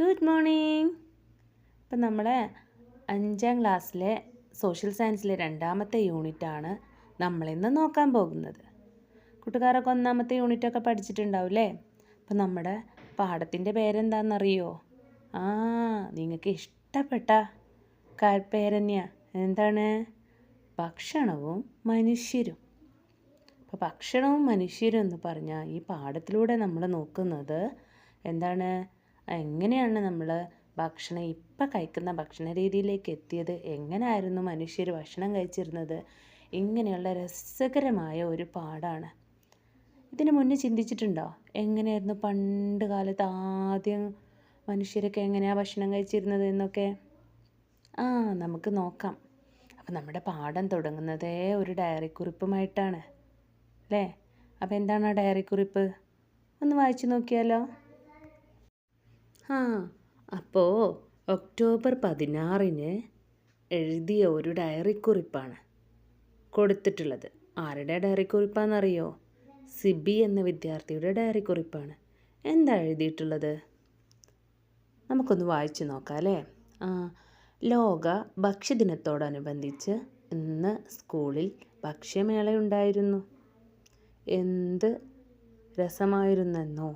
Good morning ഇപ്പം നമ്മളെ അഞ്ചാം ക്ലാസ്സിലെ സോഷ്യൽ സയൻസിലെ രണ്ടാമത്തെ യൂണിറ്റാണ് നമ്മളിന്ന് നോക്കാൻ പോകുന്നത്. കൂട്ടുകാരൊക്കെ ഒന്നാമത്തെ യൂണിറ്റൊക്കെ പഠിച്ചിട്ടുണ്ടാവില്ലേ അപ്പം നമ്മുടെ പാഠത്തിന്റെ പേരെന്താണെന്നറിയോ ആ നിങ്ങൾക്ക് ഇഷ്ടപ്പെട്ട ക- പേരെന്നെയാ? എന്താണ്? ഭക്ഷണവും മനുഷ്യരും. അപ്പോൾ ഭക്ഷണവും മനുഷ്യരും എന്ന് പറഞ്ഞാൽ ഈ പാഠത്തിലൂടെ നമ്മൾ നോക്കുന്നത് എന്താണ്? എങ്ങനെയാണ് നമ്മൾ ഭക്ഷണം ഇപ്പം കഴിക്കുന്ന ഭക്ഷണ രീതിയിലേക്ക് എത്തിയത് എങ്ങനെയായിരുന്നു മനുഷ്യർ ഭക്ഷണം കഴിച്ചിരുന്നത്? ഇങ്ങനെയുള്ള രസകരമായ ഒരു പാടാണ്. ഇതിന് മുന്നേ ചിന്തിച്ചിട്ടുണ്ടോ? എങ്ങനെയായിരുന്നു പണ്ട് കാലത്ത് ആദ്യം മനുഷ്യരൊക്കെ എങ്ങനെയാണ് ഭക്ഷണം കഴിച്ചിരുന്നത് എന്നൊക്കെ? ആ നമുക്ക് നോക്കാം. അപ്പം നമ്മുടെ പാഠം തുടങ്ങുന്നതേ ഒരു ഡയറി കുറിപ്പുമായിട്ടാണ് അല്ലേ? അപ്പോൾ എന്താണ് ആ ഡയറി കുറിപ്പ് ഒന്ന് വായിച്ചു നോക്കിയാലോ? ആ അപ്പോൾ ഒക്ടോബർ പതിനാറിന് എഴുതിയ ഒരു ഡയറി കുറിപ്പാണ് കൊടുത്തിട്ടുള്ളത്. ആരുടെ ഡയറി കുറിപ്പാണെന്നറിയോ സിബി എന്ന വിദ്യാർത്ഥിയുടെ ഡയറി കുറിപ്പാണ് എന്താ എഴുതിയിട്ടുള്ളത്? നമുക്കൊന്ന് വായിച്ചു നോക്കാം അല്ലേ? ആ ലോക ഭക്ഷ്യദിനത്തോടനുബന്ധിച്ച് ഇന്ന് സ്കൂളിൽ ഭക്ഷ്യമേളയുണ്ടായിരുന്നു എന്ത് രസമായിരുന്നെന്നോ?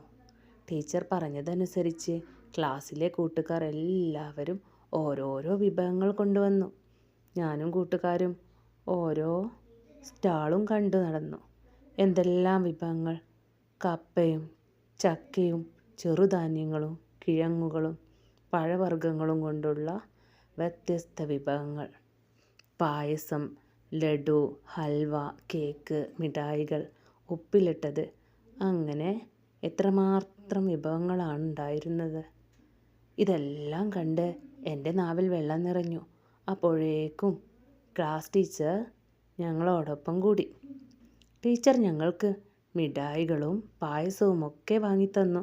ടീച്ചർ പറഞ്ഞതനുസരിച്ച് ക്ലാസ്സിലെ കൂട്ടുകാർ എല്ലാവരും ഓരോരോ വിഭവങ്ങൾ കൊണ്ടുവന്നു. ഞാനും കൂട്ടുകാരും ഓരോ സ്റ്റാളും കണ്ടു നടന്നു. എന്തെല്ലാം വിഭവങ്ങൾ? കപ്പയും ചക്കയും ചെറുധാന്യങ്ങളും കിഴങ്ങുകളും പഴവർഗങ്ങളും കൊണ്ടുള്ള വ്യത്യസ്ത വിഭവങ്ങൾ. പായസം ലഡു ഹൽവ കേക്ക് മിഠായികൾ ഉപ്പിലിട്ടത്. അങ്ങനെ എത്രമാത്രം വിഭവങ്ങളാണ് ഉണ്ടായിരുന്നത്? ഇതെല്ലാം കണ്ട് എന്റെ നാവിൽ വെള്ളം നിറഞ്ഞു. അപ്പോഴേക്കും ക്ലാസ് ടീച്ചർ ഞങ്ങളോടൊപ്പം കൂടി. ടീച്ചർ ഞങ്ങൾക്ക് മിഠായികളും പായസവും ഒക്കെ വാങ്ങിത്തന്നു.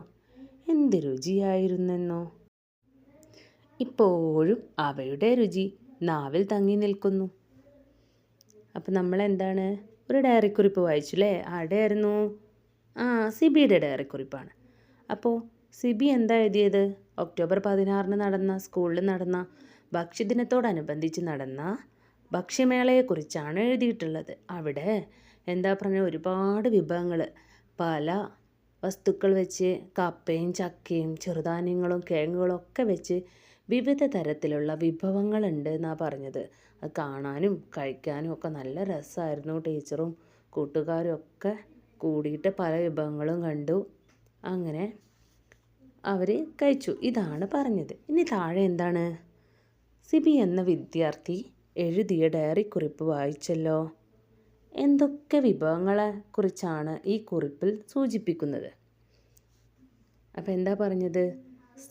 എന്ത് രുചിയായിരുന്നെന്നോ. ഇപ്പോഴും അവയുടെ രുചി നാവിൽ തങ്ങി നിൽക്കുന്നു. അപ്പം നമ്മളെന്താണ്? ഒരു ഡയറി കുറിപ്പ് വായിച്ചു അല്ലേ ആരുടെയായിരുന്നു? ആ സിബിയുടെ ഡയറി കുറിപ്പാണ് അപ്പോൾ സിബി എന്താ എഴുതിയത്? ഒക്ടോബർ പതിനാറിന് നടന്ന സ്കൂളിൽ നടന്ന ഭക്ഷ്യദിനത്തോടനുബന്ധിച്ച് നടന്ന ഭക്ഷ്യമേളയെക്കുറിച്ചാണ് എഴുതിയിട്ടുള്ളത്. അവിടെ എന്താ പറഞ്ഞ ഒരുപാട് വിഭവങ്ങൾ പല വസ്തുക്കൾ വെച്ച് കപ്പയും ചക്കയും ചെറുധാന്യങ്ങളും കിഴങ്ങുകളും ഒക്കെ വെച്ച് വിവിധ തരത്തിലുള്ള വിഭവങ്ങളുണ്ട് എന്നാണ് പറഞ്ഞത്. അത് കാണാനും കഴിക്കാനും ഒക്കെ നല്ല രസമായിരുന്നു. ടീച്ചറും കൂട്ടുകാരും ഒക്കെ കൂടിയിട്ട് പല വിഭവങ്ങളും കണ്ടു. അങ്ങനെ അവർ കഴിച്ചു. ഇതാണ് പറഞ്ഞത്. ഇനി താഴെ എന്താണ്? സിബി എന്ന വിദ്യാർത്ഥി എഴുതിയ ഡയറി കുറിപ്പ് വായിച്ചല്ലോ. എന്തൊക്കെ വിഭവങ്ങളെ കുറിച്ചാണ് ഈ കുറിപ്പിൽ സൂചിപ്പിക്കുന്നത്? അപ്പോൾ എന്താ പറഞ്ഞത്?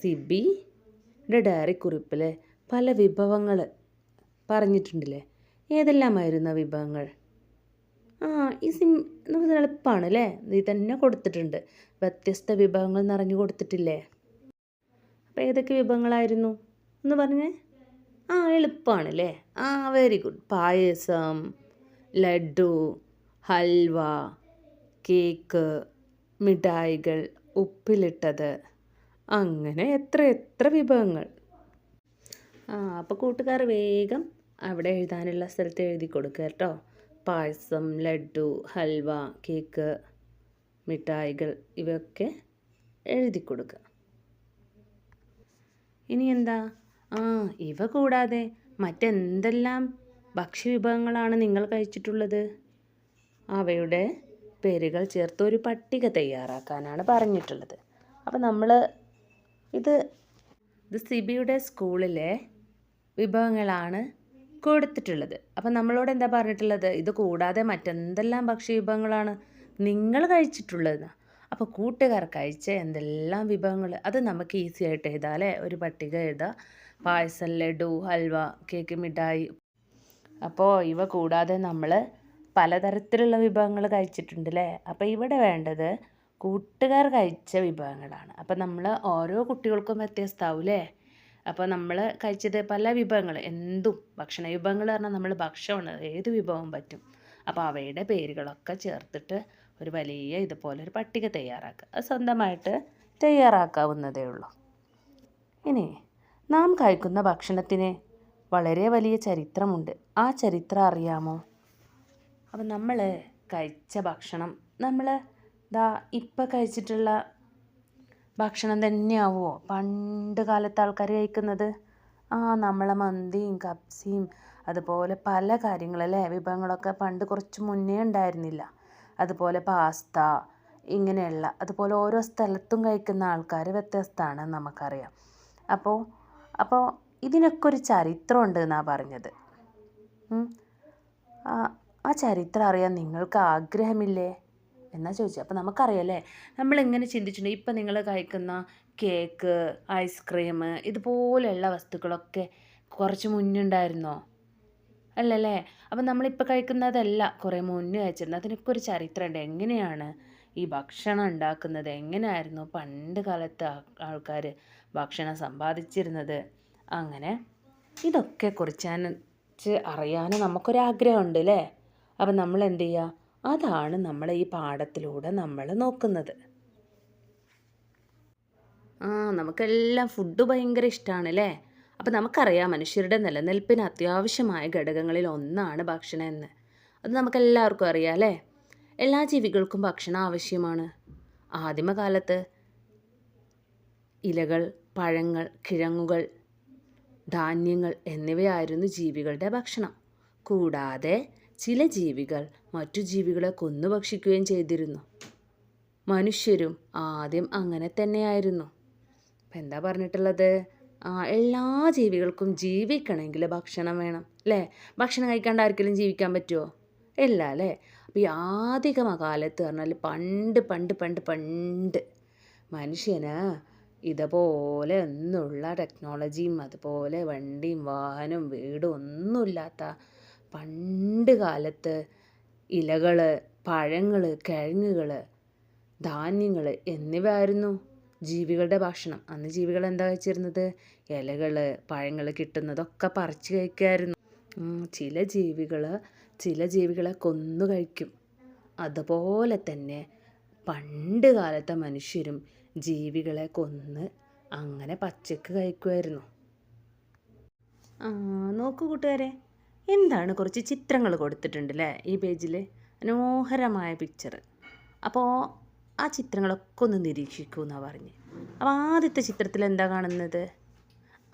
സിബിയുടെ ഡയറി കുറിപ്പിലെ പല വിഭവങ്ങൾ പറഞ്ഞിട്ടുണ്ടല്ലേ? ഏതെല്ലാമായിരുന്നു വിഭവങ്ങൾ? ആ ഈ സിം നമുക്ക് എളുപ്പമാണ് അല്ലേ ഇത് തന്നെ കൊടുത്തിട്ടുണ്ട്. വ്യത്യസ്ത വിഭവങ്ങൾ നിറഞ്ഞു കൊടുത്തിട്ടില്ലേ? അപ്പോൾ ഏതൊക്കെ വിഭവങ്ങളായിരുന്നു? ഒന്ന് പറഞ്ഞേ. ആ എളുപ്പമാണ് അല്ലേ ആ very good payasam laddu halwa cake മിഠായികൾ ഉപ്പിലിട്ടത്. അങ്ങനെ എത്ര എത്ര വിഭവങ്ങൾ. ആ അപ്പോൾ കൂട്ടുകാർ വേഗം അവിടെ എഴുതാനുള്ള സ്ഥലത്ത് എഴുതി കൊടുക്കുക കേട്ടോ. പായസം ലഡു ഹൽവ കേക്ക് മിഠായികൾ ഇവയൊക്കെ എഴുതി കൊടുക്കുക ഇനി എന്താ? ആ ഇവ കൂടാതെ മറ്റെന്തെല്ലാം ഭക്ഷ്യവിഭവങ്ങളാണ് നിങ്ങൾ കഴിച്ചിട്ടുള്ളത്? അവയുടെ പേരുകൾ ചേർത്ത് ഒരു പട്ടിക തയ്യാറാക്കാനാണ് പറഞ്ഞിട്ടുള്ളത്. അപ്പോൾ നമ്മൾ ഇത് ഇത് സിബിയുടെ സ്കൂളിലെ വിഭവങ്ങളാണ് കൊടുത്തിട്ടുള്ളത്. അപ്പം നമ്മളോട് എന്താ പറഞ്ഞിട്ടുള്ളത്? ഇത് കൂടാതെ മറ്റെന്തെല്ലാം ഭക്ഷ്യവിഭവങ്ങളാണ് നിങ്ങൾ കഴിച്ചിട്ടുള്ളത് അപ്പോൾ കൂട്ടുകാർ കഴിച്ച എന്തെല്ലാം വിഭവങ്ങൾ അത് നമുക്ക് ഈസി ആയിട്ട് എഴുതാം അല്ലേ? ഒരു പട്ടിക എഴുതാം. പായസം ലഡു ഹൽവ കേക്ക് മിഠായി. അപ്പോൾ ഇവ കൂടാതെ നമ്മൾ പലതരത്തിലുള്ള വിഭവങ്ങൾ കഴിച്ചിട്ടുണ്ട് അല്ലേ? അപ്പോൾ ഇവിടെ വേണ്ടത് കൂട്ടുകാർ കഴിച്ച വിഭവങ്ങളാണ്. അപ്പോൾ നമ്മൾ ഓരോ കുട്ടികൾക്കും വ്യത്യസ്തമാവും അല്ലേ? അപ്പോൾ നമ്മൾ കഴിച്ചത് പല വിഭവങ്ങൾ എന്തും. ഭക്ഷണ വിഭവങ്ങൾ പറഞ്ഞാൽ നമ്മൾ ഭക്ഷണമാണ് ഏത് വിഭവം പറ്റും. അപ്പോൾ അവയുടെ പേരുകളൊക്കെ ചേർത്തിട്ട് ഒരു വലിയ ഇതുപോലെ ഒരു പട്ടിക തയ്യാറാക്കുക. അത് സ്വന്തമായിട്ട് തയ്യാറാക്കാവുന്നതേ ഉള്ളൂ. ഇനി നാം കഴിക്കുന്ന ഭക്ഷണത്തിന് വളരെ വലിയ ചരിത്രമുണ്ട്. ആ ചരിത്രം അറിയാമോ? അപ്പം നമ്മൾ കഴിച്ച ഭക്ഷണം നമ്മൾ ദാ ഇപ്പം കഴിച്ചിട്ടുള്ള ഭക്ഷണം തന്നെയാവുമോ പണ്ട് കാലത്ത് ആൾക്കാർ കഴിക്കുന്നത്? ആ നമ്മളെ മന്തിയും കപ്സിയും അതുപോലെ പല കാര്യങ്ങളല്ലേ? വിഭവങ്ങളൊക്കെ പണ്ട് കുറച്ച് മുന്നേ ഉണ്ടായിരുന്നില്ല. അതുപോലെ പാസ്ത ഇങ്ങനെയുള്ള അതുപോലെ ഓരോ സ്ഥലത്തും കഴിക്കുന്ന ആൾക്കാർ വ്യത്യസ്തമാണ് നമുക്കറിയാം. അപ്പോൾ അപ്പോൾ ഇതിനൊക്കെ ഒരു ചരിത്രമുണ്ട് എന്നാണ് പറഞ്ഞത്. ആ ചരിത്രം അറിയാൻ നിങ്ങൾക്ക് ആഗ്രഹമില്ലേ? എന്നാ ചോദിച്ചത് അപ്പോൾ നമ്മൾ നമ്മളിങ്ങനെ ചിന്തിച്ചിട്ടുണ്ട്? ഇപ്പം നിങ്ങൾ കഴിക്കുന്ന കേക്ക് ഐസ്ക്രീം ഇതുപോലെയുള്ള വസ്തുക്കളൊക്കെ കുറച്ച് മുന്നുണ്ടായിരുന്നോ? അല്ലല്ലേ? അപ്പം നമ്മളിപ്പോൾ കഴിക്കുന്നതല്ല കുറേ മുന്നേ കഴിച്ചിരുന്നത്. അതിനൊക്കെ ഒരു ചരിത്രമുണ്ട്. എങ്ങനെയാണ് ഈ ഭക്ഷണം ഉണ്ടാക്കുന്നത്? എങ്ങനെയായിരുന്നു പണ്ട് കാലത്ത് ആൾക്കാർ ഭക്ഷണം സമ്പാദിച്ചിരുന്നത്? അങ്ങനെ ഇതൊക്കെ കുറിച്ചാൻ അറിയാൻ നമുക്കൊരാഗ്രഹമുണ്ട് അല്ലേ? അപ്പം നമ്മൾ എന്ത് ചെയ്യുക അതാണ് നമ്മൾ ഈ പാഠത്തിലൂടെ നമ്മൾ നോക്കുന്നത്. ആ നമുക്കെല്ലാം ഫുഡ് ഭയങ്കര ഇഷ്ടമാണ് അല്ലേ അപ്പം നമുക്കറിയാം മനുഷ്യരുടെ നിലനിൽപ്പിന് അത്യാവശ്യമായ ഘടകങ്ങളിൽ ഒന്നാണ് ഭക്ഷണം എന്ന്. അത് നമുക്കെല്ലാവർക്കും അറിയാം അല്ലേ? എല്ലാ ജീവികൾക്കും ഭക്ഷണം ആവശ്യമാണ്. ആദിമകാലത്ത് ഇലകൾ പഴങ്ങൾ കിഴങ്ങുകൾ ധാന്യങ്ങൾ എന്നിവയായിരുന്നു ജീവികളുടെ ഭക്ഷണം. കൂടാതെ ചില ജീവികൾ മറ്റു ജീവികളെ കൊന്നു ഭക്ഷിക്കുകയും ചെയ്തിരുന്നു. മനുഷ്യരും ആദ്യം അങ്ങനെ തന്നെയായിരുന്നു. അപ്പം എന്താ പറഞ്ഞിട്ടുള്ളത്? എല്ലാ ജീവികൾക്കും ജീവിക്കണമെങ്കിൽ ഭക്ഷണം വേണം അല്ലേ? ഭക്ഷണം കഴിക്കാണ്ട് ആർക്കെങ്കിലും ജീവിക്കാൻ പറ്റുമോ ഇല്ല അല്ലേ? അപ്പോൾ ഈ ആദിമ കാലത്ത് പറഞ്ഞാൽ പണ്ട് പണ്ട് പണ്ട് പണ്ട് മനുഷ്യന് ഇതുപോലെ ഒന്നുള്ള ടെക്നോളജിയും അതുപോലെ വണ്ടിയും വാഹനവും വീടും ഒന്നുമില്ലാത്ത പണ്ട് കാലത്ത് ഇലകൾ പഴങ്ങൾ കിഴങ്ങുകൾ ധാന്യങ്ങൾ എന്നിവയായിരുന്നു ജീവികളുടെ ഭക്ഷണം. അന്ന് ജീവികൾ എന്താ കഴിച്ചിരുന്നത്? ഇലകൾ പഴങ്ങൾ കിട്ടുന്നതൊക്കെ പറിച്ച് കഴിക്കുമായിരുന്നു. ചില ജീവികൾ ചില ജീവികളെ കൊന്നു കഴിക്കും. അതുപോലെ തന്നെ പണ്ട് കാലത്തെ മനുഷ്യരും ജീവികളെ കൊന്ന് അങ്ങനെ പച്ചക്ക് കഴിക്കുമായിരുന്നു. നോക്കൂ കൂട്ടുകാരെ. എന്താണ് കുറച്ച് ചിത്രങ്ങൾ കൊടുത്തിട്ടുണ്ട് അല്ലേ ഈ പേജിൽ മനോഹരമായ പിക്ചർ അപ്പോൾ ആ ചിത്രങ്ങളൊക്കെ ഒന്ന് നിരീക്ഷിക്കൂ എന്നാണ് പറഞ്ഞ്. അപ്പോൾ ആദ്യത്തെ ചിത്രത്തിൽ എന്താ കാണുന്നത്?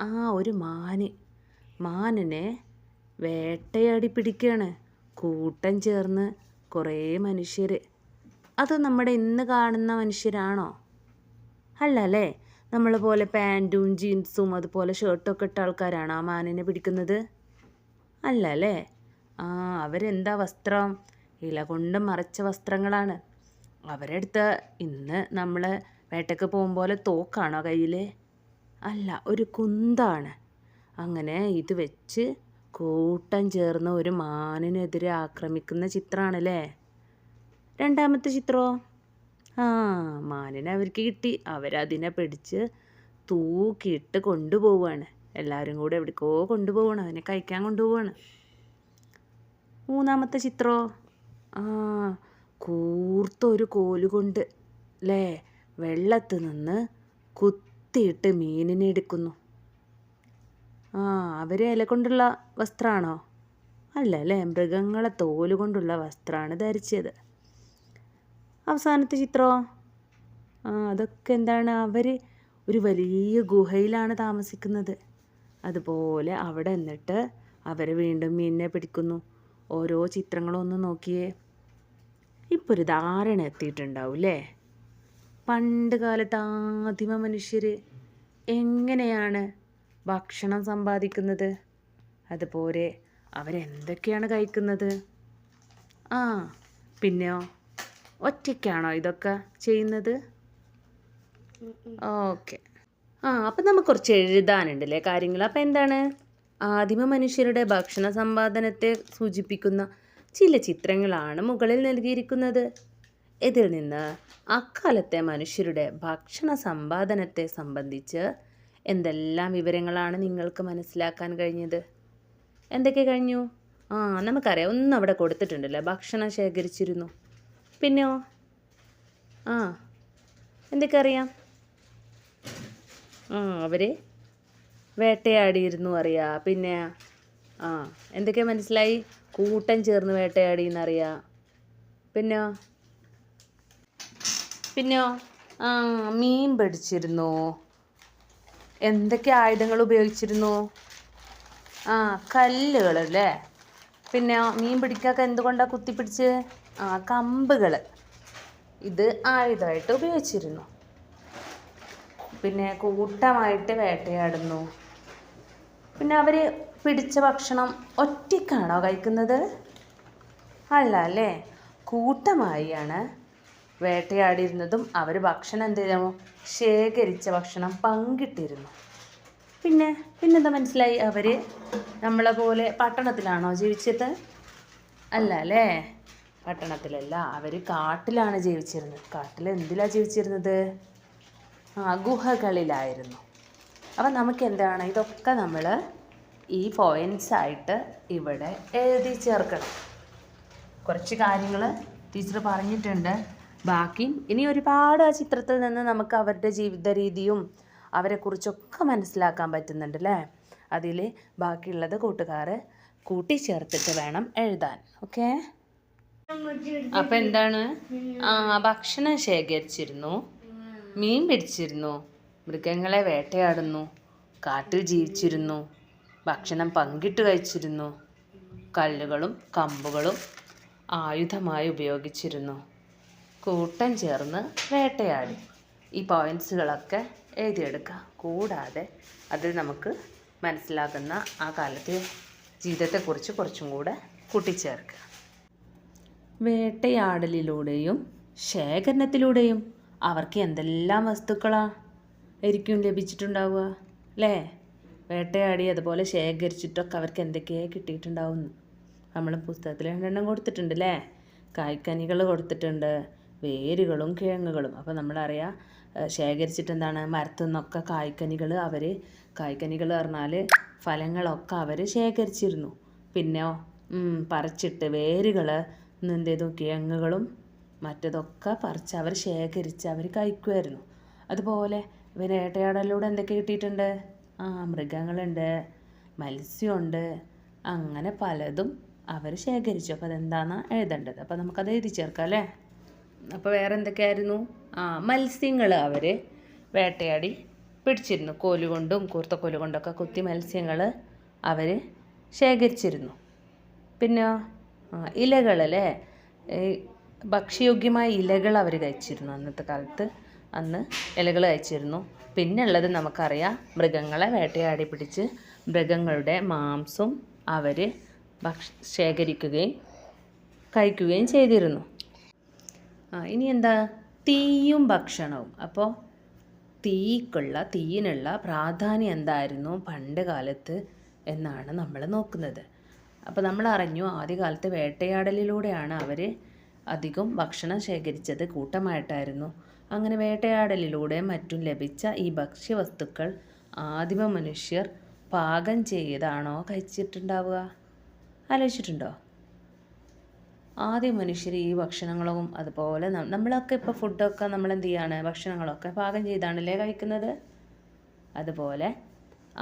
ആ ഒരു മാന്. മാനിനെ വേട്ടയാടി പിടിക്കുകയാണ് കൂട്ടം ചേർന്ന് കുറേ മനുഷ്യർ അത് നമ്മുടെ ഇന്ന് കാണുന്ന മനുഷ്യരാണോ? അല്ല അല്ലേ? നമ്മളെ പോലെ പാന്റും ജീൻസും അതുപോലെ ഷർട്ടൊക്കെ ഇട്ട ആൾക്കാരാണ് ആ മാനിനെ പിടിക്കുന്നത്? അല്ല അല്ലേ ആ അവരെന്താ വസ്ത്രം? ഇല കൊണ്ട് മറച്ച വസ്ത്രങ്ങളാണ്. അവരെടുത്ത് ഇന്ന് നമ്മൾ വേട്ടയ്ക്ക് പോലെ തോക്കാണോ കയ്യിൽ അല്ല ഒരു കുന്താണ്. അങ്ങനെ ഇത് വെച്ച് കൂട്ടം ചേർന്ന് ഒരു മാനിനെതിരെ ആക്രമിക്കുന്ന ചിത്രമാണല്ലേ രണ്ടാമത്തെ ചിത്രമോ ആ മാനിനെ അവർക്ക് കിട്ടി. അവരതിനെ പിടിച്ച് തൂക്കിയിട്ട് കൊണ്ടുപോവാണ്. എല്ലാവരും കൂടെ എവിടേക്കോ കൊണ്ടുപോവാണ് അതിനെ കഴിക്കാൻ കൊണ്ടുപോവാണ്. മൂന്നാമത്തെ ചിത്രമോ ആ കൂർത്തൊരു കോലുകൊണ്ട് കോൽ കൊണ്ട് അല്ലേ വെള്ളത്ത് നിന്ന് കുത്തിയിട്ട് മീനിനെ എടുക്കുന്നു. ആ അവരെ ഇല കൊണ്ടുള്ള വസ്ത്രമാണോ അല്ല അല്ലേ മൃഗങ്ങളെ തോൽ കൊണ്ടുള്ള വസ്ത്രമാണ് ധരിച്ചത്. അവസാനത്തെ ചിത്രമോ ആ അതൊക്കെ എന്താണ്? അവർ ഒരു വലിയ ഗുഹയിലാണ് താമസിക്കുന്നത്. അതുപോലെ അവിടെ നിന്നിട്ട് അവർ വീണ്ടും മീനിനെ പിടിക്കുന്നു. ഓരോ ചിത്രങ്ങളൊന്ന് നോക്കിയേ. ഇപ്പോൾ ഒരു ധാരണ എത്തിയിട്ടുണ്ടാവും അല്ലേ പണ്ട് കാലത്ത് ആദിമ മനുഷ്യർ എങ്ങനെയാണ് ഭക്ഷണം സമ്പാദിക്കുന്നത്? അതുപോലെ അവരെന്തൊക്കെയാണ് കഴിക്കുന്നത്? ആ പിന്നെയോ? ഒറ്റയ്ക്കാണോ ഇതൊക്കെ ചെയ്യുന്നത്? ഓക്കെ. ആ അപ്പം നമുക്ക് കുറച്ച് എഴുതാനുണ്ടല്ലേ കാര്യങ്ങൾ. അപ്പം എന്താണ്? ആദിമ മനുഷ്യരുടെ ഭക്ഷണ സമ്പാദനത്തെ സൂചിപ്പിക്കുന്ന ചില ചിത്രങ്ങളാണ് മുകളിൽ നൽകിയിരിക്കുന്നത്. ഇതിൽ നിന്ന് അക്കാലത്തെ മനുഷ്യരുടെ ഭക്ഷണ സമ്പാദനത്തെ സംബന്ധിച്ച് എന്തെല്ലാം വിവരങ്ങളാണ് നിങ്ങൾക്ക് മനസ്സിലാക്കാൻ കഴിഞ്ഞത്? എന്തൊക്കെ കഴിഞ്ഞു? ആ നമുക്കറിയാം. ഒന്നും അവിടെ കൊടുത്തിട്ടുണ്ടല്ലോ? ഭക്ഷണം ശേഖരിച്ചിരുന്നു. പിന്നെയോ? ആ എന്തൊക്കെ അറിയാം? ആ അവർ വേട്ടയാടിയിരുന്നു അറിയാ. പിന്നെ ആ എന്തൊക്കെ മനസ്സിലായി? കൂട്ടം ചേർന്ന് വേട്ടയാടി എന്നറിയാം പിന്നോ പിന്നോ ആ മീൻ പിടിച്ചിരുന്നു. എന്തൊക്കെ ആയുധങ്ങൾ ഉപയോഗിച്ചിരുന്നു? ആ കല്ലുകൾ അല്ലേ? പിന്നെ മീൻ പിടിക്കാക്ക എന്തുകൊണ്ടാണ് കുത്തിപ്പിടിച്ച്? ആ കമ്പുകൾ ഇത് ആയുധമായിട്ട് ഉപയോഗിച്ചിരുന്നു. പിന്നെ കൂട്ടമായിട്ട് വേട്ടയാടുന്നു. പിന്നെ അവർ പിടിച്ച ഭക്ഷണം ഒറ്റയ്ക്കാണോ കഴിക്കുന്നത്? അല്ല അല്ലേ? കൂട്ടമായാണ് വേട്ടയാടിയിരുന്നതും അവർ ഭക്ഷണം എന്ത് ചെയ്യുമോ ശേഖരിച്ച ഭക്ഷണം പങ്കിട്ടിരുന്നു. പിന്നെ പിന്നെന്താ മനസ്സിലായി? അവർ നമ്മളെ പോലെ പട്ടണത്തിലാണോ ജീവിച്ചത്? അല്ല അല്ലേ? പട്ടണത്തിലല്ല അവർ കാട്ടിലാണ് ജീവിച്ചിരുന്നത്. കാട്ടിൽ എന്തിലാണ് ജീവിച്ചിരുന്നത്? ഗുഹകളിലായിരുന്നു. അപ്പം നമുക്ക് എന്താണ് ഇതൊക്കെ നമ്മൾ ഈ പോയിന്റ്സ് ആയിട്ട് ഇവിടെ എഴുതി ചേർക്കണം. കുറച്ച് കാര്യങ്ങൾ ടീച്ചർ പറഞ്ഞിട്ടുണ്ട്. ബാക്കി ഇനി ഒരുപാട് ആ ചിത്രത്തിൽ നിന്ന് നമുക്ക് അവരുടെ ജീവിത രീതിയും അവരെക്കുറിച്ചൊക്കെ മനസ്സിലാക്കാൻ പറ്റുന്നുണ്ട് അല്ലേ? അതിൽ ബാക്കിയുള്ളത് കൂട്ടുകാർ കൂട്ടിച്ചേർത്തിട്ട് വേണം എഴുതാൻ. ഓക്കെ? അപ്പം എന്താണ്? ആ ഭക്ഷണം ശേഖരിച്ചിരുന്നു. മീൻ പിടിച്ചിരുന്നു. മൃഗങ്ങളെ വേട്ടയാടുന്നു. കാട്ടിൽ ജീവിച്ചിരുന്നു. ഭക്ഷണം പങ്കിട്ട് കഴിച്ചിരുന്നു. കല്ലുകളും കമ്പുകളും ആയുധമായി ഉപയോഗിച്ചിരുന്നു. കൂട്ടം ചേർന്ന് വേട്ടയാടി. ഈ പോയിൻസുകളൊക്കെ എഴുതിയെടുക്കുക കൂടാതെ അതിൽ നമുക്ക് മനസ്സിലാകുന്ന ആ കാലത്തെ ജീവിതത്തെക്കുറിച്ച് കുറച്ചും കൂടെ കൂട്ടിച്ചേർക്കുക വേട്ടയാടലിലൂടെയും ശേഖരണത്തിലൂടെയും അവർക്ക് എന്തെല്ലാം വസ്തുക്കളാണ് ആയിരിക്കും ലഭിച്ചിട്ടുണ്ടാവുക അല്ലേ? വേട്ടയാടി അതുപോലെ ശേഖരിച്ചിട്ടൊക്കെ അവർക്ക് എന്തൊക്കെയാണ് കിട്ടിയിട്ടുണ്ടാവും നമ്മൾ പുസ്തകത്തിൽ രണ്ടെണ്ണം കൊടുത്തിട്ടുണ്ട് അല്ലേ? കായ്ക്കനികൾ കൊടുത്തിട്ടുണ്ട് വേരുകളും കിഴങ്ങുകളും. അപ്പോൾ നമ്മളറിയാം ശേഖരിച്ചിട്ട് എന്താണ് മരത്തു നിന്നൊക്കെ കായ്ക്കനികൾ അവർ കായ്ക്കനികൾ പറഞ്ഞാൽ ഫലങ്ങളൊക്കെ അവർ ശേഖരിച്ചിരുന്നു. പിന്നെ പറിച്ചിട്ട് വേരുകൾ എന്ത് ചെയ്തു? കിഴങ്ങുകളും മറ്റതൊക്കെ പറിച്ച് അവർ ശേഖരിച്ച് അവർ കഴിക്കുമായിരുന്നു അതുപോലെ ഇവർ വേട്ടയാടലിലൂടെ എന്തൊക്കെ കിട്ടിയിട്ടുണ്ട്? ആ മൃഗങ്ങളുണ്ട് മത്സ്യമുണ്ട് അങ്ങനെ പലതും അവർ ശേഖരിച്ചു. അപ്പോൾ അതെന്താണെന്നാ എഴുതേണ്ടത്? അപ്പോൾ നമുക്കത് എഴുതി ചേർക്കാം അല്ലേ? അപ്പോൾ വേറെ എന്തൊക്കെയായിരുന്നു ആ മത്സ്യങ്ങൾ അവർ വേട്ടയാടി പിടിച്ചിരുന്നു. കോലുകൊണ്ടും കൂർത്ത കോലുകൊണ്ടൊക്കെ കുത്തി മത്സ്യങ്ങൾ അവർ ശേഖരിച്ചിരുന്നു. പിന്നെ ഇലകളല്ലേ ഭക്ഷ്യയോഗ്യമായ ഇലകൾ അവർ കഴിച്ചിരുന്നു അന്നത്തെ കാലത്ത്. അന്ന് ഇലകൾ കഴിച്ചിരുന്നു. പിന്നെ ഉള്ളത് നമുക്കറിയാം മൃഗങ്ങളെ വേട്ടയാടി പിടിച്ച് മൃഗങ്ങളുടെ മാംസം അവർ ഭക്ഷ ശേഖരിക്കുകയും കഴിക്കുകയും ചെയ്തിരുന്നു. ആ ഇനി എന്താ? തീയും ഭക്ഷണവും. അപ്പോൾ തീക്കുള്ള തീയിനുള്ള പ്രാധാന്യം എന്തായിരുന്നു പണ്ട് കാലത്ത് എന്നാണ് നമ്മൾ നോക്കുന്നത്. അപ്പോൾ നമ്മൾ അറിഞ്ഞു ആദ്യകാലത്ത് വേട്ടയാടലിലൂടെയാണ് അവർ അധികം ഭക്ഷണം ശേഖരിച്ചത് കൂട്ടമായിട്ടായിരുന്നു. അങ്ങനെ വേട്ടയാടലിലൂടെ മറ്റും ലഭിച്ച ഈ ഭക്ഷ്യവസ്തുക്കൾ ആദിമ മനുഷ്യർ പാകം ചെയ്താണോ കഴിച്ചിട്ടുണ്ടാവുക? ആലോചിച്ചിട്ടുണ്ടോ? ആദ്യ മനുഷ്യർ ഈ ഭക്ഷണങ്ങളും അതുപോലെ നമ്മളൊക്കെ ഇപ്പോൾ ഫുഡൊക്കെ നമ്മൾ എന്ത് ചെയ്യാണ്? ഭക്ഷണങ്ങളൊക്കെ പാകം ചെയ്താണല്ലേ കഴിക്കുന്നത്? അതുപോലെ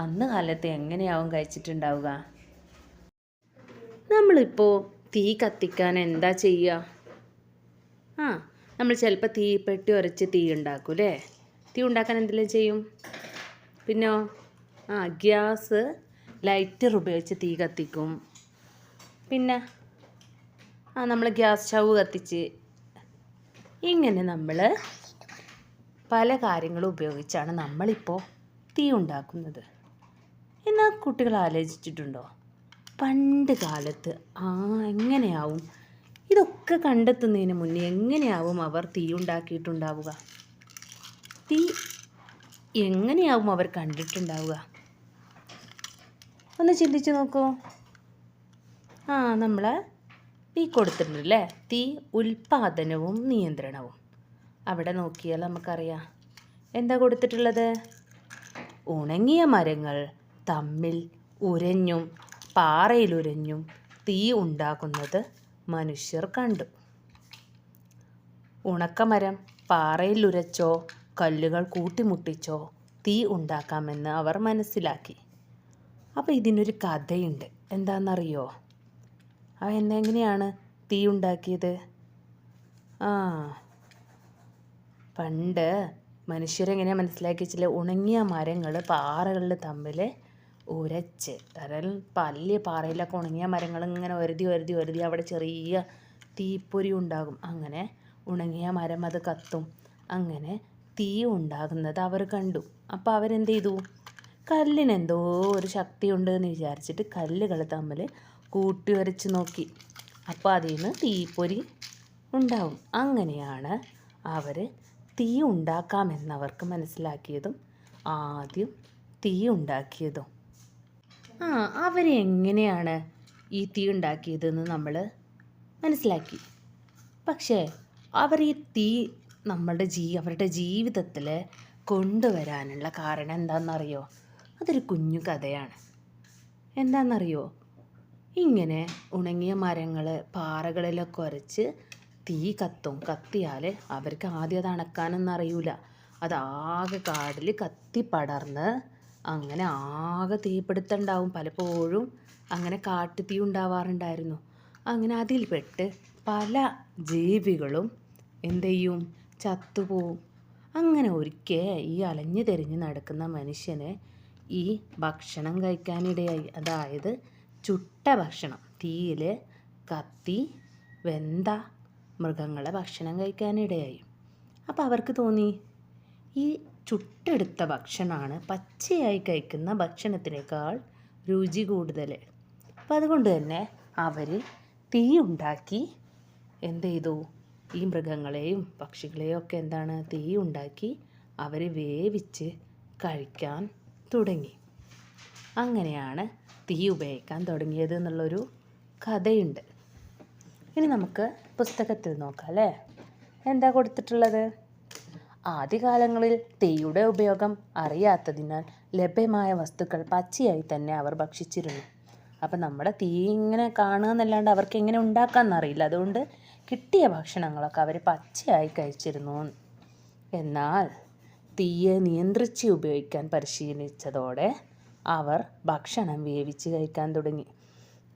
അന്ന് കാലത്ത് എങ്ങനെയാവും കഴിച്ചിട്ടുണ്ടാവുക? നമ്മളിപ്പോൾ തീ കത്തിക്കാൻ എന്താ ചെയ്യുക ആ നമ്മൾ ചിലപ്പോൾ പെട്ടി ഉരച്ച് തീ ഉണ്ടാക്കും അല്ലേ തീ ഉണ്ടാക്കാൻ എന്തെല്ലാം ചെയ്യും? പിന്നോ? ആ ഗ്യാസ് ലൈറ്റർ ഉപയോഗിച്ച് തീ കത്തിക്കും. പിന്നെ? ആ നമ്മൾ ഗ്യാസ് സ്റ്റൗ കത്തിച്ച് ഇങ്ങനെ നമ്മൾ പല കാര്യങ്ങളും ഉപയോഗിച്ചാണ് നമ്മളിപ്പോൾ തീ ഉണ്ടാക്കുന്നത്. എന്നാൽ കുട്ടികൾ ആലോചിച്ചിട്ടുണ്ടോ? പണ്ട് കാലത്ത് ആ എങ്ങനെയാവും? ഇതൊക്കെ കണ്ടെത്തുന്നതിന് മുന്നേ എങ്ങനെയാവും അവർ തീ ഉണ്ടാക്കിയിട്ടുണ്ടാവുക? തീ എങ്ങനെയാവും അവർ കണ്ടിട്ടുണ്ടാവുക? ഒന്ന് ചിന്തിച്ച് നോക്കൂ. ആ നമ്മൾ തീ കൊടുത്തിട്ടുണ്ടല്ലേ? തീ ഉൽപാദനവും നിയന്ത്രണവും. അവിടെ നോക്കിയാൽ നമുക്കറിയാം. എന്താ കൊടുത്തിട്ടുള്ളത്? ഉണങ്ങിയ മരങ്ങൾ തമ്മിൽ ഉരഞ്ഞും പാറയിലുരഞ്ഞും തീ ഉണ്ടാക്കുന്നത് മനുഷ്യർ കണ്ടു. ഉണക്കമരം പാറയിൽ ഉരച്ചോ കല്ലുകൾ കൂട്ടിമുട്ടിച്ചോ തീ ഉണ്ടാക്കാമെന്ന് അവർ മനസ്സിലാക്കി. അപ്പോൾ ഇതിനൊരു കഥയുണ്ട്. എന്താണെന്നറിയോ അവ എന്നെങ്ങനെയാണ് തീ ഉണ്ടാക്കിയത്? ആ പണ്ട് മനസ്സിലാക്കി വെച്ചാൽ ഉണങ്ങിയ മരങ്ങൾ പാറകളിൽ തമ്മിൽ ഉരച്ച്. കാരണം പല്ലിയ പാറയിലൊക്കെ ഉണങ്ങിയ മരങ്ങൾ ഇങ്ങനെ ഒരുതി ഒരുതി ഒരുതി അവിടെ ചെറിയ തീപ്പൊരി ഉണ്ടാകും. അങ്ങനെ ഉണങ്ങിയ മരം അത് കത്തും. അങ്ങനെ തീ ഉണ്ടാകുന്നത് അവർ കണ്ടു. അപ്പോൾ അവരെന്ത് ചെയ്തു? കല്ലിനെന്തോ ഒരു ശക്തിയുണ്ട് എന്ന് വിചാരിച്ചിട്ട് കല്ലുകൾ തമ്മിൽ കൂട്ടി വരച്ച് നോക്കി. അപ്പോൾ അതിൽ നിന്ന് തീപ്പൊരി ഉണ്ടാവും. അങ്ങനെയാണ് അവർ തീ ഉണ്ടാക്കാമെന്നവർക്ക് മനസ്സിലാക്കിയതും ആദ്യം തീ ഉണ്ടാക്കിയതും. ആ അവരെങ്ങനെയാണ് ഈ തീ ഉണ്ടാക്കിയതെന്ന് നമ്മൾ മനസ്സിലാക്കി. പക്ഷേ അവർ ഈ തീ നമ്മളുടെ ജീ അവരുടെ ജീവിതത്തിൽ കൊണ്ടുവരാനുള്ള കാരണം എന്താണെന്നറിയോ? അതൊരു കുഞ്ഞു കഥയാണ്. എന്താണെന്നറിയോ? ഇങ്ങനെ ഉണങ്ങിയ മരങ്ങൾ പാറകളിലൊക്കെ ഉരച്ച് തീ കത്തും കത്തിയാൽ അവർക്ക് ആദ്യം അത് അണക്കാനൊന്നും അറിയില്ല അതാകെ കാടിൽ കത്തി പടർന്ന് അങ്ങനെ ആകെ തീപിടുത്തുണ്ടാവും. പലപ്പോഴും അങ്ങനെ കാട്ടുതീ ഉണ്ടാവാറുണ്ടായിരുന്നു. അങ്ങനെ അതിൽപ്പെട്ട് പല ജീവികളും എന്ത് ചെയ്യും ചത്തുപോവും. അങ്ങനെ ഒരിക്കൽ ഈ അലഞ്ഞു തിരിഞ്ഞ് നടക്കുന്ന മനുഷ്യന് ഈ ഭക്ഷണം കഴിക്കാനിടയായി. അതായത് ചുട്ട ഭക്ഷണം. തീയിൽ കത്തി വെന്ത മൃഗങ്ങളെ ഭക്ഷണം കഴിക്കാനിടയായി. അപ്പോൾ അവർക്ക് തോന്നി ഈ ചുട്ടെടുത്ത ഭക്ഷണമാണ്. പച്ചയായി കഴിക്കുന്ന ഭക്ഷണത്തിനേക്കാൾ രുചി കൂടുതൽ. അപ്പം അതുകൊണ്ട് തന്നെ അവർ തീ ഉണ്ടാക്കി എന്ത് ചെയ്തു? ഈ മൃഗങ്ങളെയും പക്ഷികളെയും ഒക്കെ എന്താണ് തീ ഉണ്ടാക്കി അവർ വേവിച്ച് കഴിക്കാൻ തുടങ്ങി. അങ്ങനെയാണ് തീ ഉപയോഗിക്കാൻ തുടങ്ങിയത് എന്നുള്ളൊരു കഥയുണ്ട്. ഇനി നമുക്ക് പുസ്തകത്തിൽ നോക്കാം അല്ലേ? എന്താ കൊടുത്തിട്ടുള്ളത്? ആദ്യകാലങ്ങളിൽ തീയുടെ ഉപയോഗം അറിയാത്തതിനാൽ ലഭ്യമായ വസ്തുക്കൾ പച്ചയായി തന്നെ അവർ ഭക്ഷിച്ചിരുന്നു. അപ്പം നമ്മുടെ തീ ഇങ്ങനെ കാണുക എന്നല്ലാണ്ട് അവർക്ക് എങ്ങനെ ഉണ്ടാക്കാമെന്നറിയില്ല അതുകൊണ്ട് കിട്ടിയ ഭക്ഷണങ്ങളൊക്കെ അവർ പച്ചയായി കഴിച്ചിരുന്നു. എന്നാൽ തീയെ നിയന്ത്രിച്ച് ഉപയോഗിക്കാൻ പരിശീലിച്ചതോടെ അവർ ഭക്ഷണം വേവിച്ച് കഴിക്കാൻ തുടങ്ങി.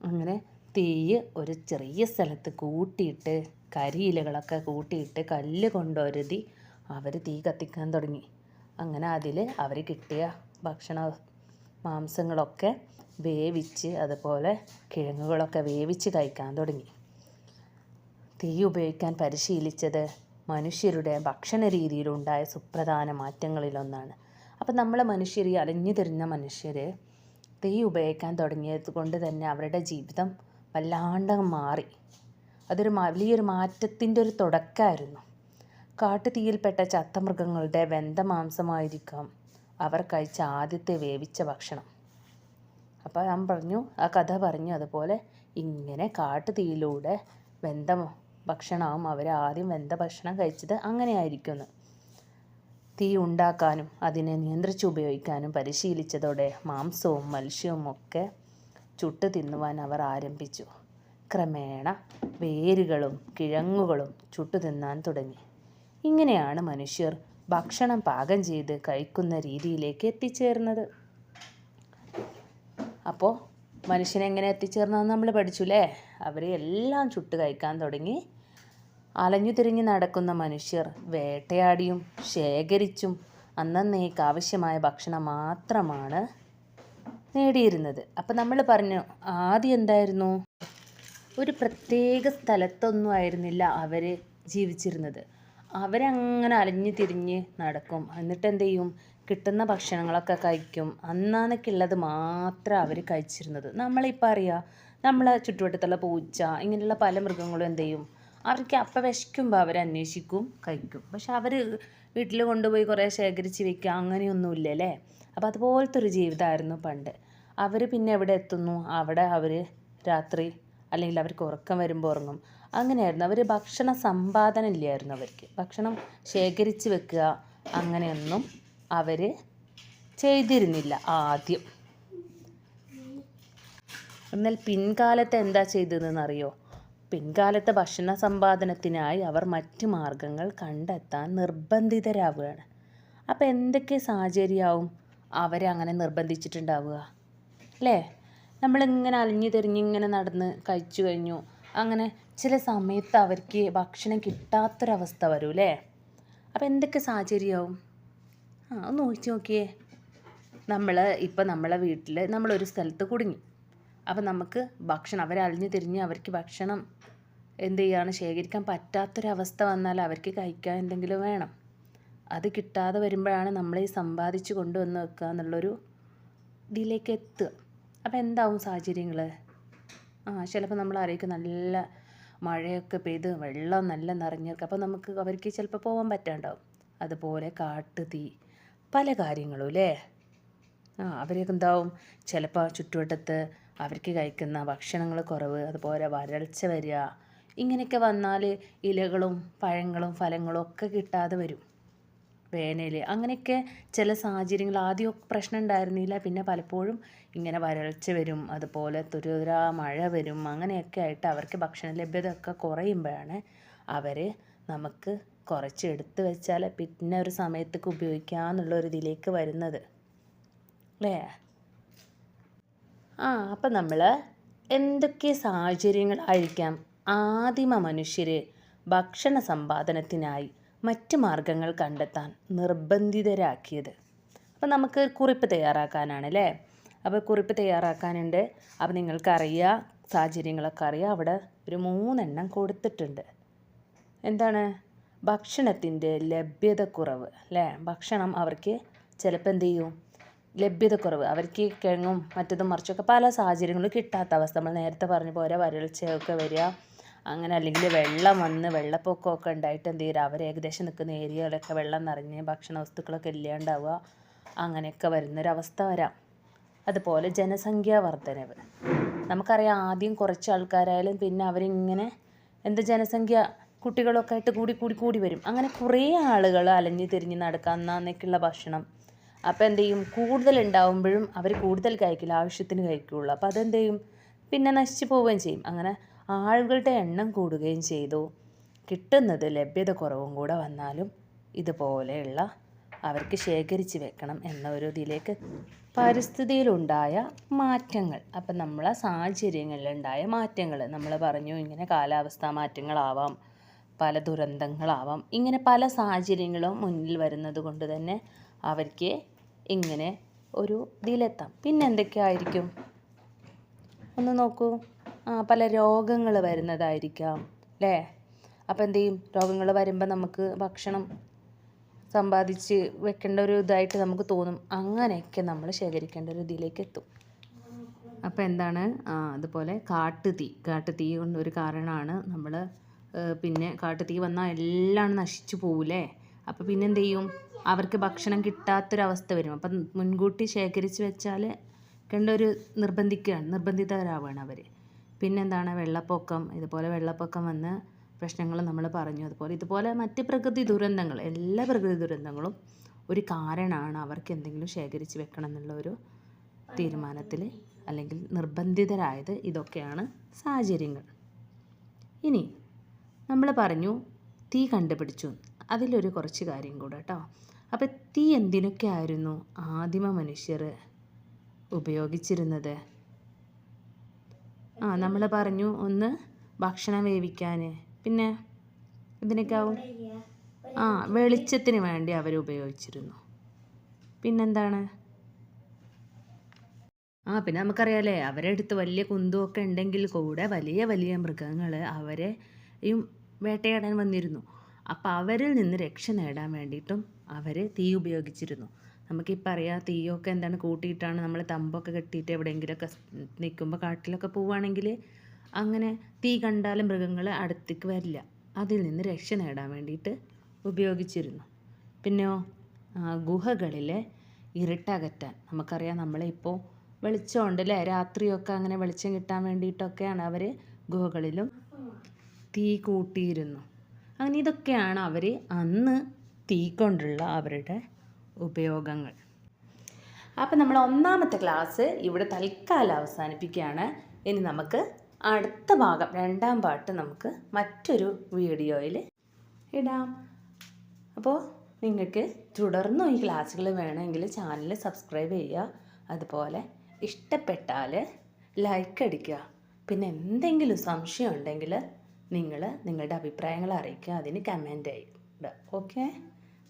അങ്ങനെ തീ ഒരു ചെറിയ സ്ഥലത്ത് കൂട്ടിയിട്ട് കരിയിലകളൊക്കെ കൂട്ടിയിട്ട് കല്ല് കൊണ്ടൊരുതി അവർ തീ കത്തിക്കാൻ തുടങ്ങി. അങ്ങനെ അതിൽ അവർ കിട്ടിയ ഭക്ഷണ മാംസങ്ങളൊക്കെ വേവിച്ച് അതുപോലെ കിഴങ്ങുകളൊക്കെ വേവിച്ച് കഴിക്കാൻ തുടങ്ങി. തീ ഉപയോഗിക്കാൻ പരിശീലിച്ചത് മനുഷ്യരുടെ ഭക്ഷണ രീതിയിലുണ്ടായ സുപ്രധാന മാറ്റങ്ങളിലൊന്നാണ്. അപ്പം നമ്മളെ മനുഷ്യർ ഈ അലഞ്ഞു തിരിഞ്ഞ മനുഷ്യർ തീ ഉപയോഗിക്കാൻ തുടങ്ങിയത് കൊണ്ട് തന്നെ അവരുടെ ജീവിതം വല്ലാണ്ട് മാറി. അതൊരു വലിയൊരു മാറ്റത്തിന്റെ ഒരു തുടക്കമായിരുന്നു കാട്ടുതീയിൽപ്പെട്ട ചത്തമൃഗങ്ങളുടെ വെന്ത മാംസമായിരിക്കാം അവർ കഴിച്ച ആദ്യത്തെ വേവിച്ച ഭക്ഷണം. അപ്പോൾ ഞാൻ പറഞ്ഞു ആ കഥ പറഞ്ഞു അതുപോലെ ഇങ്ങനെ കാട്ടുതീയിലൂടെ വെന്ത ഭക്ഷണമാവും. അവർ ആദ്യം വെന്ത ഭക്ഷണം കഴിച്ചത് അങ്ങനെ ആയിരിക്കുമെന്ന് തീ ഉണ്ടാക്കാനും അതിനെ നിയന്ത്രിച്ച് ഉപയോഗിക്കാനും പരിശീലിച്ചതോടെ മാംസവും മത്സ്യവും ഒക്കെ ചുട്ടു തിന്നുവാൻ അവർ ആരംഭിച്ചു. ക്രമേണ വേരുകളും കിഴങ്ങുകളും ചുട്ടു തിന്നാൻ തുടങ്ങി. ഇങ്ങനെയാണ് മനുഷ്യർ ഭക്ഷണം പാകം ചെയ്ത് കഴിക്കുന്ന രീതിയിലേക്ക് എത്തിച്ചേർന്നത്. അപ്പോൾ മനുഷ്യനെങ്ങനെ എത്തിച്ചേർന്നതെന്ന് നമ്മൾ പഠിച്ചു അല്ലേ അവരെ എല്ലാം ചുട്ട് കഴിക്കാൻ തുടങ്ങി. അലഞ്ഞു തിരിഞ്ഞ് നടക്കുന്ന മനുഷ്യർ വേട്ടയാടിയും ശേഖരിച്ചും അന്നന്നേക്ക് ആവശ്യമായ ഭക്ഷണം മാത്രമാണ് നേടിയിരുന്നത്. അപ്പം നമ്മൾ പറഞ്ഞു ആദ്യം എന്തായിരുന്നു? ഒരു പ്രത്യേക സ്ഥലത്തൊന്നും ആയിരുന്നില്ല അവർ ജീവിച്ചിരുന്നത്. അവരങ്ങനെ അലഞ്ഞു തിരിഞ്ഞ് നടക്കും. എന്നിട്ട് എന്ത് ചെയ്യും കിട്ടുന്ന ഭക്ഷണങ്ങളൊക്കെ കഴിക്കും. അന്നാന്നൊക്കെ ഉള്ളത് മാത്രം അവർ കഴിച്ചിരുന്നത്. നമ്മളിപ്പോൾ അറിയാം നമ്മളെ ചുറ്റുവട്ടത്തുള്ള പൂച്ച ഇങ്ങനെയുള്ള പല മൃഗങ്ങളും എന്ത് ചെയ്യും അവർക്ക് അപ്പം വിശക്കുമ്പോൾ അവർ അന്വേഷിക്കും കഴിക്കും. പക്ഷെ അവർ വീട്ടിൽ കൊണ്ടുപോയി കുറേ ശേഖരിച്ച് വെക്കുക അങ്ങനെയൊന്നുമില്ല അല്ലേ? അപ്പോൾ അതുപോലത്തെ ഒരു ജീവിതമായിരുന്നു പണ്ട്. അവർ പിന്നെ എവിടെ എത്തുന്നു? അവിടെ അവർ രാത്രി അല്ലെങ്കിൽ അവർക്ക് ഉറക്കം വരുമ്പോൾ ഉറങ്ങും. അങ്ങനെയായിരുന്നു. അവർ ഭക്ഷണ സമ്പാദനം ഇല്ലായിരുന്നു അവർക്ക്. ഭക്ഷണം ശേഖരിച്ച് വെക്കുക അങ്ങനെയൊന്നും അവർ ചെയ്തിരുന്നില്ല ആദ്യം. എന്നാൽ പിൻകാലത്ത് എന്താ ചെയ്തതെന്ന് അറിയോ പിൻകാലത്തെ ഭക്ഷണ സമ്പാദനത്തിനായി അവർ മറ്റ് മാർഗങ്ങൾ കണ്ടെത്താൻ നിർബന്ധിതരാവുകയാണ്. അപ്പോൾ എന്തൊക്കെ സാഹചര്യമാവും അവരെ അങ്ങനെ നിർബന്ധിച്ചിട്ടുണ്ടാവുക? അല്ലേ? നമ്മളിങ്ങനെ അലിഞ്ഞു തിരിഞ്ഞിങ്ങനെ നടന്ന് കഴിച്ചു കഴിഞ്ഞു. അങ്ങനെ ചില സമയത്ത് അവർക്ക് ഭക്ഷണം കിട്ടാത്തൊരവസ്ഥ വരും അല്ലേ അപ്പോൾ എന്തൊക്കെ സാഹചര്യമാവും? ആ ഒന്ന് ഒഴിച്ച് നോക്കിയേ. നമ്മൾ ഇപ്പം നമ്മളെ വീട്ടിൽ നമ്മളൊരു സ്ഥലത്ത് കുടുങ്ങി. അപ്പം നമുക്ക് ഭക്ഷണം അവരെ അലിഞ്ഞു തിരിഞ്ഞ് അവർക്ക് ഭക്ഷണം എന്ത് ചെയ്യാണ് ശേഖരിക്കാൻ പറ്റാത്തൊരവസ്ഥ വന്നാൽ അവർക്ക് കഴിക്കാൻ എന്തെങ്കിലും വേണം. അത് കിട്ടാതെ വരുമ്പോഴാണ് നമ്മൾ ഈ സമ്പാദിച്ച് കൊണ്ടുവന്ന് വെക്കുക എന്നുള്ളൊരു ഇതിലേക്ക് എത്തുക. അപ്പോൾ എന്താവും സാഹചര്യങ്ങൾ ആ ചിലപ്പോൾ നമ്മൾ ആരേക്കും നല്ല മഴയൊക്കെ പെയ്ത് വെള്ളം നല്ല നിറഞ്ഞിരിക്കും അപ്പോൾ നമുക്ക് അവർക്ക് ചിലപ്പോൾ പോകാൻ പറ്റാണ്ടാവും. അതുപോലെ കാട്ടുതീ പല കാര്യങ്ങളും അല്ലേ? ആ അവരൊക്കെ എന്താവും? ചിലപ്പോൾ ചുറ്റുവട്ടത്ത് അവർക്ക് കഴിക്കുന്ന ഭക്ഷണങ്ങൾ കുറവ് അതുപോലെ വരൾച്ച വരിക ഇങ്ങനെയൊക്കെ വന്നാൽ ഇലകളും പഴങ്ങളും ഫലങ്ങളും ഒക്കെ കിട്ടാതെ വരും. വേനൽ അങ്ങനെയൊക്കെ ചില സാഹചര്യങ്ങൾ ആദ്യമൊക്കെ പ്രശ്നം ഉണ്ടായിരുന്നില്ല. പിന്നെ പലപ്പോഴും ഇങ്ങനെ വരൾച്ച വരും അതുപോലെ തുരുതുരാ മഴ വരും അങ്ങനെയൊക്കെ ആയിട്ട് അവർക്ക് ഭക്ഷണ ലഭ്യത ഒക്കെ കുറയുമ്പോഴാണ് അവർ നമുക്ക് കുറച്ച് എടുത്തു വെച്ചാൽ പിന്നെ ഒരു സമയത്തേക്ക് ഉപയോഗിക്കാമെന്നുള്ള ഒരു ഇതിലേക്ക് വരുന്നത്. അല്ലേ? ആ അപ്പം നമ്മൾ എന്തൊക്കെ സാഹചര്യങ്ങളായിരിക്കാം ആദിമ മനുഷ്യർ ഭക്ഷണ സമ്പാദനത്തിനായി മറ്റ് മാർഗങ്ങൾ കണ്ടെത്താൻ നിർബന്ധിതരാക്കിയത്. അപ്പം നമുക്ക് കുറിപ്പ് തയ്യാറാക്കാനാണ് അല്ലേ അപ്പോൾ കുറിപ്പ് തയ്യാറാക്കാനുണ്ട്. അപ്പോൾ നിങ്ങൾക്കറിയാം സാഹചര്യങ്ങളൊക്കെ അറിയാം. അവിടെ ഒരു മൂന്നെണ്ണം കൊടുത്തിട്ടുണ്ട്. എന്താണ്? ഭക്ഷണത്തിന്റെ ലഭ്യതക്കുറവ് അല്ലേ? ഭക്ഷണം അവർക്ക് ചിലപ്പോൾ എന്ത് ചെയ്യും? ലഭ്യതക്കുറവ് അവർക്ക് കിഴങ്ങും മറ്റതും മറിച്ചൊക്കെ പല സാഹചര്യങ്ങളും കിട്ടാത്ത അവസ്ഥ. നമ്മൾ നേരത്തെ പറഞ്ഞ പോലെ വരൾച്ചയൊക്കെ വരിക അങ്ങനെ അല്ലെങ്കിൽ വെള്ളം വന്ന് വെള്ളപ്പൊക്കമൊക്കെ ഉണ്ടായിട്ട് എന്ത് ചെയ്യുക അവർ ഏകദേശം നിൽക്കുന്ന ഏരിയകളൊക്കെ വെള്ളം നിറഞ്ഞ് ഭക്ഷണ വസ്തുക്കളൊക്കെ ഇല്ലാണ്ടാവുക. അങ്ങനെയൊക്കെ വരുന്നൊരവസ്ഥ വരാം. അതുപോലെ ജനസംഖ്യാ വർധനവ്. നമുക്കറിയാം ആദ്യം കുറച്ച് ആൾക്കാരായാലും പിന്നെ അവരിങ്ങനെ എന്ത് ജനസംഖ്യ കുട്ടികളൊക്കെ ആയിട്ട് കൂടി കൂടി കൂടി വരും. അങ്ങനെ കുറേ ആളുകൾ അലഞ്ഞു തിരിഞ്ഞ് നടക്കുക അന്നേക്കുള്ള ഭക്ഷണം. അപ്പോൾ എന്ത് ചെയ്യും? കൂടുതൽ ഉണ്ടാവുമ്പോഴും അവർ കൂടുതൽ കഴിക്കില്ല ആവശ്യത്തിന് കഴിക്കുകയുള്ളൂ. അപ്പോൾ അതെന്ത് ചെയ്യും? പിന്നെ നശിച്ചു പോവുകയും ചെയ്യും. അങ്ങനെ ആളുകളുടെ എണ്ണം കൂടുകയും ചെയ്തു. കിട്ടുന്നത് ലഭ്യത കുറവും കൂടെ വന്നാലും ഇതുപോലെയുള്ള അവർക്ക് ശേഖരിച്ച് വെക്കണം എന്ന ഒരു ഇതിലേക്ക് പരിസ്ഥിതിയിലുണ്ടായ മാറ്റങ്ങൾ. അപ്പം നമ്മളെ സാഹചര്യങ്ങളിലുണ്ടായ മാറ്റങ്ങൾ. നമ്മൾ പറഞ്ഞു ഇങ്ങനെ കാലാവസ്ഥാ മാറ്റങ്ങളാവാം പല ദുരന്തങ്ങളാവാം. ഇങ്ങനെ പല സാഹചര്യങ്ങളും മുന്നിൽ വരുന്നത് കൊണ്ട് തന്നെ അവർക്ക് ഇങ്ങനെ ഒരു ഇതിലെത്താം. പിന്നെ എന്തൊക്കെയായിരിക്കും? ഒന്ന് നോക്കൂ. പല രോഗങ്ങൾ വരുന്നതായിരിക്കാം അല്ലേ? അപ്പോൾ എന്ത് ചെയ്യും? രോഗങ്ങൾ വരുമ്പോൾ നമുക്ക് ഭക്ഷണം സമ്പാദിച്ച് വെക്കേണ്ട ഒരു ഇതായിട്ട് നമുക്ക് തോന്നും. അങ്ങനെയൊക്കെ നമ്മൾ ശേഖരിക്കേണ്ട ഒരു ഇതിലേക്ക് എത്തും. അപ്പോൾ എന്താണ്? അതുപോലെ കാട്ടുതീ. കാട്ടുതീ കൊണ്ട് ഒരു കാരണമാണ് നമ്മൾ പിന്നെ കാട്ടുതീ വന്നാൽ എല്ലാം നശിച്ചു പോവില്ലേ അപ്പോൾ പിന്നെ എന്ത് ചെയ്യും? അവർക്ക് ഭക്ഷണം കിട്ടാത്തൊരവസ്ഥ വരും. അപ്പം മുൻകൂട്ടി ശേഖരിച്ച് വെച്ചാൽ കണ്ട ഒരു നിർബന്ധിക്കുകയാണ് നിർബന്ധിതരാവുകയാണ് അവർ പിന്നെന്താണ് വെള്ളപ്പൊക്കം ഇതുപോലെ വെള്ളപ്പൊക്കം വന്ന് പ്രശ്നങ്ങൾ നമ്മൾ പറഞ്ഞു. അതുപോലെ ഇതുപോലെ മറ്റ് പ്രകൃതി ദുരന്തങ്ങൾ എല്ലാ പ്രകൃതി ദുരന്തങ്ങളും ഒരു കാരണമാണ് അവർക്ക് എന്തെങ്കിലും ശേഖരിച്ച് വെക്കണം എന്നുള്ള ഒരു തീരുമാനത്തിൽ അല്ലെങ്കിൽ നിർബന്ധിതരായത് ഇതൊക്കെയാണ് സാഹചര്യങ്ങൾ. ഇനി നമ്മൾ പറഞ്ഞു തീ കണ്ടുപിടിച്ചു. അതിലൊരു കുറച്ച് കാര്യം കൂടെ കേട്ടോ. അപ്പോൾ തീ എന്തിനൊക്കെ ആയിരുന്നു ആദിമ മനുഷ്യർ ഉപയോഗിച്ചിരുന്നത്? ആ നമ്മൾ പറഞ്ഞു ഒന്ന് ഭക്ഷണം വേവിക്കാൻ പിന്നെ ഇതിനൊക്കെ ആ വെളിച്ചത്തിന് വേണ്ടി അവർ ഉപയോഗിച്ചിരുന്നു. പിന്നെന്താണ്? ആ പിന്നെ നമുക്കറിയാലേ അവരെ അടുത്ത് വലിയ കുന്തമൊക്കെ ഉണ്ടെങ്കിൽ കൂടെ വലിയ വലിയ മൃഗങ്ങൾ അവരെയും വേട്ടയാടാൻ വന്നിരുന്നു. അപ്പോൾ അവരിൽ നിന്ന് രക്ഷ നേടാൻ വേണ്ടിയിട്ടും അവർ തീ ഉപയോഗിച്ചിരുന്നു. നമുക്കിപ്പോൾ അറിയാം തീയൊക്കെ എന്താണ് കൂട്ടിയിട്ടാണ് നമ്മൾ തമ്പൊക്കെ കെട്ടിയിട്ട് എവിടെയെങ്കിലുമൊക്കെ നിൽക്കുമ്പോൾ കാട്ടിലൊക്കെ പോവുകയാണെങ്കിൽ അങ്ങനെ തീ കണ്ടാലും മൃഗങ്ങൾ അടുത്തേക്ക് വരില്ല. അതിൽ നിന്ന് രക്ഷ നേടാൻ വേണ്ടിയിട്ട് ഉപയോഗിച്ചിരുന്നു. പിന്നെയോ ഗുഹകളിലെ ഇരുട്ടകറ്റാൻ. നമുക്കറിയാം നമ്മളിപ്പോൾ വെളിച്ചമുണ്ട് അല്ലേ രാത്രിയൊക്കെ അങ്ങനെ വെളിച്ചം കിട്ടാൻ വേണ്ടിയിട്ടൊക്കെയാണ് അവർ ഗുഹകളിലും തീ കൂട്ടിയിരുന്നു. അങ്ങനെ ഇതൊക്കെയാണ് അവർ അന്ന് തീ കൊണ്ടുള്ള അവരുടെ ഉപയോഗങ്ങൾ. അപ്പം നമ്മൾ ഒന്നാമത്തെ ക്ലാസ് ഇവിടെ തൽക്കാലം അവസാനിപ്പിക്കുകയാണ്. ഇനി നമുക്ക് അടുത്ത ഭാഗം രണ്ടാം പാട്ട് നമുക്ക് മറ്റൊരു വീഡിയോയിൽ ഇടാം. അപ്പോൾ നിങ്ങൾക്ക് തുടർന്നും ഈ ക്ലാസ്സുകൾ വേണമെങ്കിൽ ചാനൽ സബ്സ്ക്രൈബ് ചെയ്യുക. അതുപോലെ ഇഷ്ടപ്പെട്ടാൽ ലൈക്ക് അടിക്കുക. പിന്നെ എന്തെങ്കിലും സംശയം ഉണ്ടെങ്കിൽ നിങ്ങൾ നിങ്ങളുടെ അഭിപ്രായങ്ങൾ അറിയിക്കുക. അതിന് കമന്റ് ചെയ്യുക. ഓക്കെ?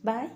ബൈ